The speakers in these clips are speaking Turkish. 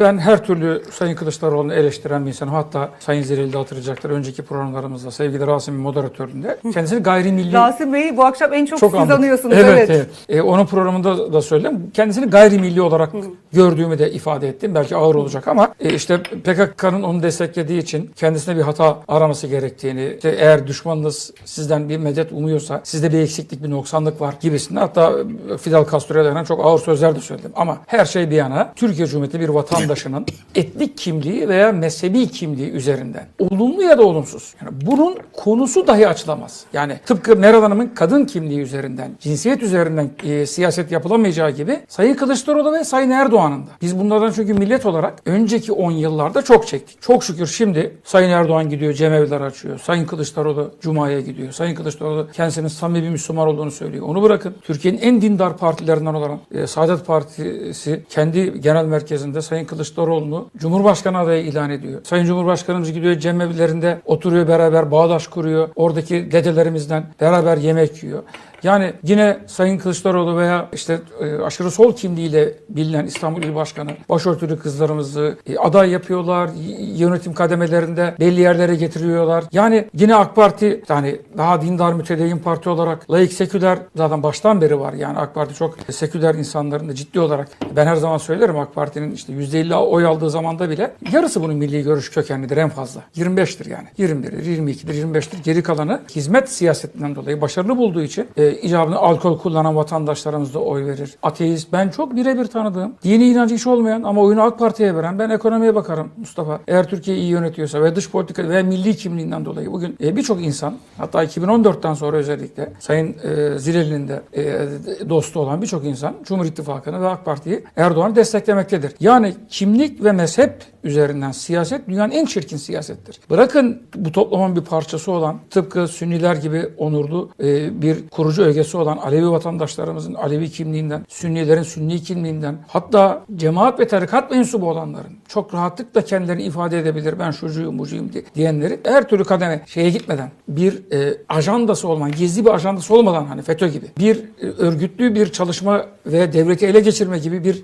ben her türlü Sayın Kılıçdaroğlu'nu eleştiren bir insanım. Hatta Sayın Zireli de hatırlayacaktır. Önceki programlarımızda sevgili Rasim'in moderatöründe. Kendisini gayrimilli Rasim Bey'i bu akşam en çok, çok siz anladım. anıyorsunuz. Evet, Evet. evet. E, onun programında da söyledim. Kendisini gayrimilli olarak gördüğümü de ifade ettim. Belki ağır olacak ama e, işte PKK'nın onu desteklediği için kendisine bir hata araması gerektiğini, işte eğer düşmanınız sizden bir medet umuyorsa sizde bir eksiklik, bir noksanlık var gibisinde. Hatta Fidel Castro'ya dayanan çok ağır sözler de söyledim. Ama her şey bir yana Türkiye Cumhuriyeti bir vatandaşının etnik kimliği veya mezhebi kimliği üzerinden olumlu ya da olumsuz. Yani bunun konusu dahi açılamaz. Yani tıpkı Meral Hanım'ın kadın kimliği üzerinden, cinsiyet üzerinden e, siyaset yapılamayacağı gibi Sayın Kılıçdaroğlu ve Sayın Erdoğan'ın da. Biz bunlardan çünkü millet olarak önceki 10 yıllarda çok çektik. Çok şükür şimdi Sayın Erdoğan gidiyor, cemeviler açıyor. Sayın Kılıçdaroğlu Cuma'ya gidiyor. Sayın Kılıçdaroğlu kendisinin samimi Müslüman olduğunu söylüyor. Onu bırakın. Türkiye'nin en dindar partilerinden olan e, Saadet Partisi kendi genel merkezinde Sayın Kılıçdaroğlu'nu Cumhurbaşkanı adayı ilan ediyor. Sayın Cumhurbaşkanımız gidiyor cemevilerinde oturuyor beraber bağdaş kuruyor. Oradaki dedelerimizden beraber yemek yiyor. Yani yine Sayın Kılıçdaroğlu veya işte e, aşırı sol kimliğiyle bilinen İstanbul İl Başkanı başörtülü kızlarımızı e, aday yapıyorlar. Yönetim kademelerinde belli yerlere getiriyorlar. Yani yine AK Parti yani daha dindar mütedeyyin parti olarak laik seküler zaten baştan beri var. Yani AK Parti çok seküler insanların da ciddi olarak ben her zaman söylerim AK Parti'nin işte %50 oy aldığı zamanda bile yarısı bunun milli görüş kökenlidir en fazla. 25'tir yani. 21'dir, 22'dir, 25'tir. Geri kalanı hizmet siyasetinden dolayı başarılı bulduğu için e, icabını alkol kullanan vatandaşlarımız da oy verir. Ateist ben çok birebir tanıdığım, dini inancı hiç olmayan ama oyunu AK Parti'ye veren ben ekonomiye bakarım Mustafa. Eğer Türkiye iyi yönetiyorsa ve dış politika ve milli kimliğinden dolayı bugün e, birçok insan hatta 2014'ten sonra özellikle Sayın e, Zileli'nin de e, dostu olan birçok insan Cumhur İttifakı'nı ve AK Parti'yi Erdoğan'ı desteklemektedir. Yani kimlik ve mezhep üzerinden siyaset dünyanın en çirkin siyasettir. Bırakın bu toplumun bir parçası olan tıpkı Sünniler gibi onurlu e, bir kurucu ögesi olan Alevi vatandaşlarımızın Alevi kimliğinden, Sünnilerin Sünni kimliğinden hatta cemaat ve tarikat mensubu olanların çok rahatlıkla kendilerini ifade edebilir. Ben şucuyum, bucuyum diye- diyenleri her türlü kademe şeye gitmeden bir e, ajandası olmadan, gizli bir ajandası olmadan hani FETÖ gibi bir e, örgütlü bir çalışma ve devleti ele geçirme gibi bir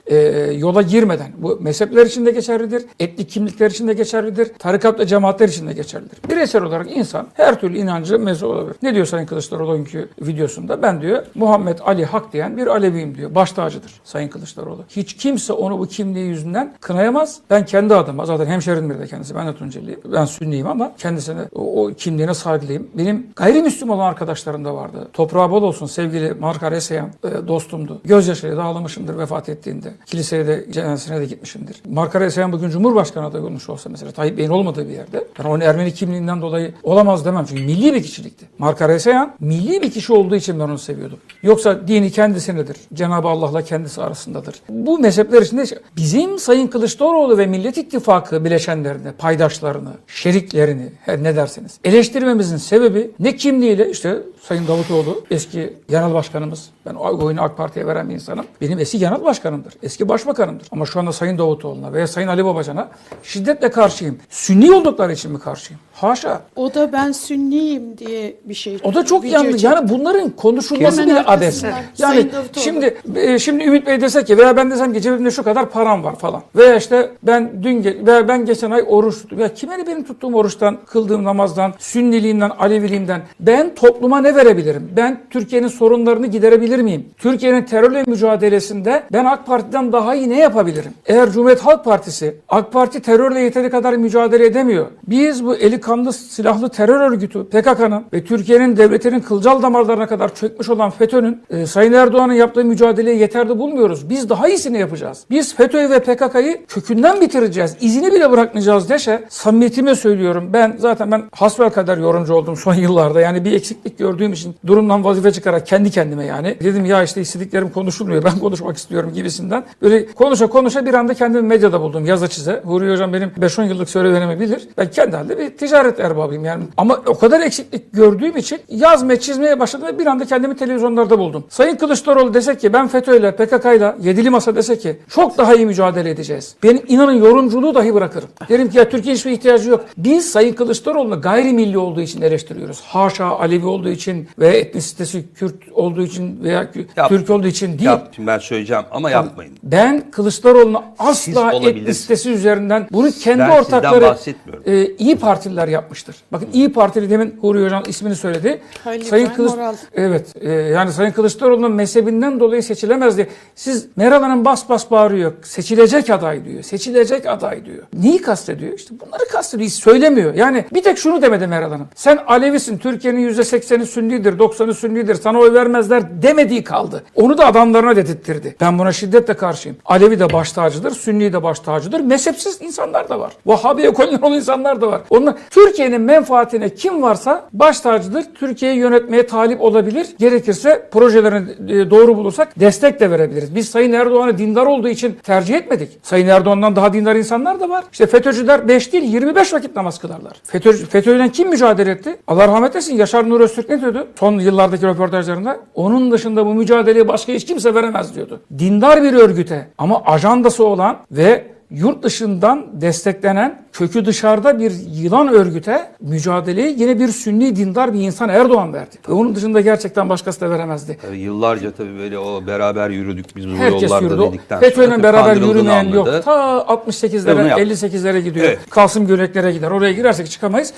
yola girmeden bu mezhepler için de geçerlidir, etnik kimlikler için de geçerlidir, tarikat ve cemaatler için de geçerlidir. Bireysel olarak insan her türlü inancı mensup olabilir. Ne diyor Sayın Kılıçdaroğlu bugünkü videosunda? Ben diyor Muhammed Ali Hak diyen bir Aleviyim diyor. Baş tacıdır Sayın Kılıçdaroğlu. Hiç kimse onu bu kimliği yüzünden kınayamaz. Ben kendi adıma zaten hemşerimdir de kendisi. Ben de Tunceliyim. Ben Sünniyim ama kendisine o, o kimliğine saygılıyım. Benim gayrimüslim olan arkadaşlarım da vardı. Toprağı bol olsun sevgili Markar Eseyan e, dostumdu. Gözyaşıyla da ağlamışımdır vefat ettiğinde. Kiliseye de cenazesine de gitmişimdir. Markar Eseyan bugün Cumhurbaşkanı adayı olmuş olsa mesela Tayyip Bey'in olmadığı bir yerde. Ben onun Ermeni kimliğinden dolayı olamaz demem. Çünkü milli bir kişilikti. Markar Eseyan milli bir kişi olduğu için ben onu seviyordum. Yoksa dini kendisindedir. Cenab-ı Allah'la kendisi arasındadır. Bu mezhepler içinde bizim Sayın Kılıçdaroğlu ve Millet İttifakı bileşenlerini, paydaşlarını, şeriklerini her ne derseniz eleştirmemizin sebebi ne kimliğiyle işte Sayın Davutoğlu eski genel başkanımız. Ben oyunu AK Parti'ye veren bir insanım. Benim eski genel başkanımdır. Eski başbakanımdır. Ama şu anda Sayın Davutoğlu'na veya Sayın Ali Babacan'a şiddetle karşıyım. Sünni oldukları için mi karşıyım? Haşa. O da ben Sünniyim diye bir şey. O da çok yanlış. Yani bunların konuşulması Hemen bile abes. Yani şimdi e, şimdi Ümit Bey dese ki veya ben desem ki cebimde şu kadar param var falan. Veya işte ben dün veya ben geçen ay oruç tuttum. Ya kime ne benim tuttuğum oruçtan, kıldığım namazdan, sünniliğimden, aleviliğimden ben topluma ne verebilirim? Ben Türkiye'nin sorunlarını giderebilir miyim? Türkiye'nin terörle mücadelesinde ben AK Parti'den daha iyi ne yapabilirim? Eğer Cumhuriyet Halk Partisi AK Parti terörle yeteri kadar mücadele edemiyor. Biz bu eli kanlı silahlı terör örgütü PKK'nın ve Türkiye'nin devletinin kılcal damarlarına kadar çökmüş olan FETÖ'nün e, Sayın Erdoğan'ın yaptığı mücadeleye yeterli bulmuyoruz. Biz daha iyisini yapacağız. Biz FETÖ'yü ve PKK'yı kökünden bitireceğiz. İzini bile bırakmayacağız deşe samimiyetime söylüyorum. Ben zaten ben hasbel kadar yorumcu oldum son yıllarda. Yani bir eksiklik gördüğüm için durumdan vazife çıkarak kendi kendime yani. Dedim ya işte istediklerim konuşulmuyor. Ben konuşmak istiyorum gibisinden. Böyle konuşa konuşa bir anda kendimi medyada buldum yazı çize. Huri Hocam benim 5-10 yıllık serüvenimi bilir. Ben kendi halde bir ticaret erbabıyım yani. Ama o kadar eksiklik gördüğüm için yazmaya çizmeye başladım ve bir anda kendimi televizyonlarda buldum. Sayın Kılıçdaroğlu desek ki ben FETÖ'yle PKK'yla yedili masa dese ki çok daha iyi mücadele edeceğiz. Benim inanın yorumculuğu dahi bırakırım. Derim ki ya Türkiye hiçbir ihtiyacı yok. Biz Sayın Kılıçdaroğlu'nu gayrimilli olduğu için eleştiriyoruz. Haşa Alevi olduğu için veya etnisitesi Kürt olduğu için veya Yap. Türk olduğu için değil. Yap, ben söyleyeceğim ama yapmayın. Ben Kılıçdaroğlu'nu asla etnisitesi üzerinden bunu kendi Ben ortakları e, iyi partililer yapmıştır. Bakın iyi Partili demin Huri Hocam ismini söyledi. Halil Sayın Kılıç. Evet. e, yani Sayın Kılıçdaroğlu'nun mezhebinden dolayı seçilemez diye. Siz Meral Hanım bas bas bağırıyor. Seçilecek aday diyor. Seçilecek aday diyor. Neyi kastediyor? İşte bunları kastediyor. Hiç söylemiyor. Yani bir tek şunu demedi Meral Hanım. Sen Alevisin. Türkiye'nin %80'i Sünnidir. 90'ı Sünnidir. Sana oy vermezler demediği kaldı. Onu da adamlarına dedirttirdi. Ben buna şiddetle karşıyım. Alevi de baş tacıdır. Sünni de baş tacıdır. Mezhepsiz insanlar da var. Vahhabi ekolünden olan insanlar da var. Onlar Türkiye'nin menfaatine kim varsa baş tacıdır. Türkiye'yi yönetmeye talip olabilir. Gerekirse projelerini e, doğru bulursak destek de verebiliriz. Biz Sayın Erdoğan'ı dindar olduğu için tercih etmedik. Sayın Erdoğan'dan daha dindar insanlar da var. İşte FETÖ'cüler 5 değil 25 vakit namaz kılarlar. FETÖ, FETÖ'yle kim mücadele etti? Allah rahmet etsin Yaşar Nur Öztürk ne diyordu? Son yıllardaki röportajlarında. Onun dışında bu mücadeleyi başka hiç kimse veremez diyordu. Dindar bir örgüte ama ajandası olan ve yurt dışından desteklenen kökü dışarıda bir yılan örgüte mücadeleyi yine bir sünni dindar bir insan Erdoğan verdi. Ve onun dışında gerçekten başkası da veremezdi. Tabii yıllarca tabii böyle o beraber yürüdük biz bu Herkes yollarda yürüdü. dedikten sonra FETÖ'yle beraber yürümeyen yok. Ta Ve bunu 68'lere yaptı. 58'lere gidiyor. Evet. Kasım Göleklere gider. Oraya girersek çıkamayız.